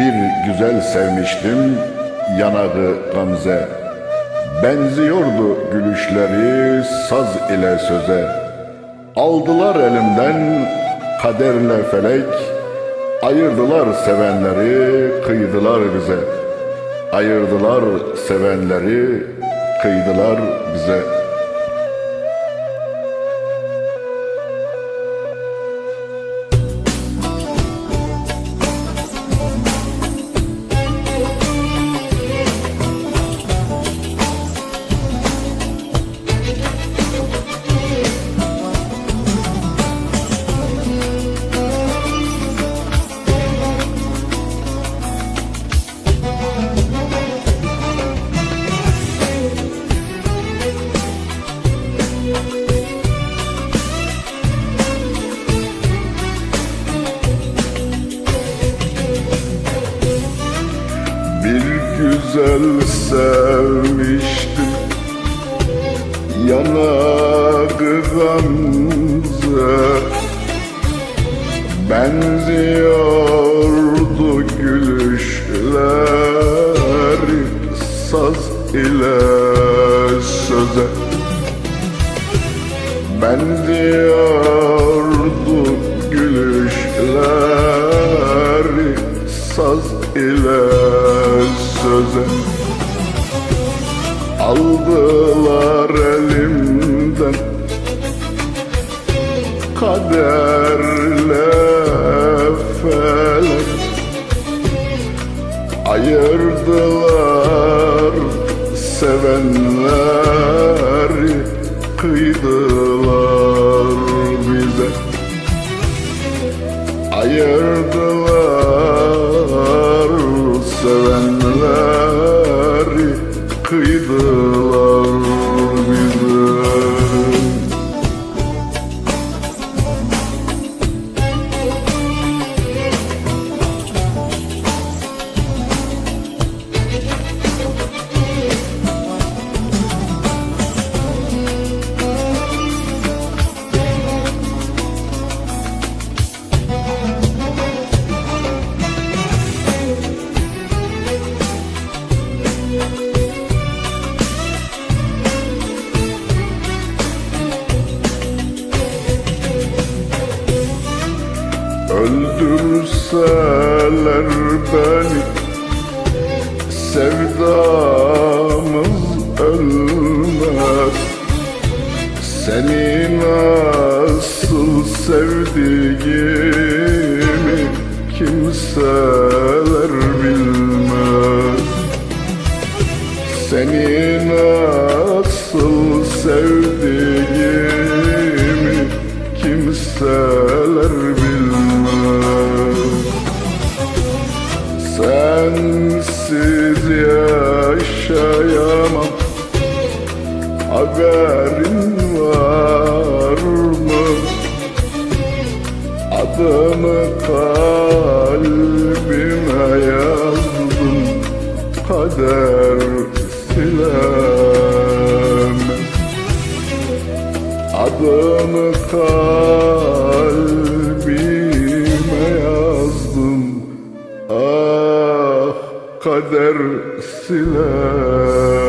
Bir güzel sevmiştim yanağı gamze. Benziyordu gülüşleri saz ile söze. Aldılar elimden kaderle felek Ayırdılar sevenleri kıydılar bize. Ayırdılar sevenleri kıydılar bize Bir güzel sevmiştim. Gamze. Benziyordu gülüşleri Saz ile söze. Benziyordu Aldılar elimden Kaderle felek. Ayırdılar sevenleri Kıydılar bize. Ayırdılar Kıydılar Öldürseler beni Sevdamız ölmez. Seni nasıl sevdiğimi Kimseler bilmez. Seni nasıl sevdiğimi kimseler Haberin var mı? Adını kalbime yazdım Kader silemez Adını kalbime yazdım Ah kader silemez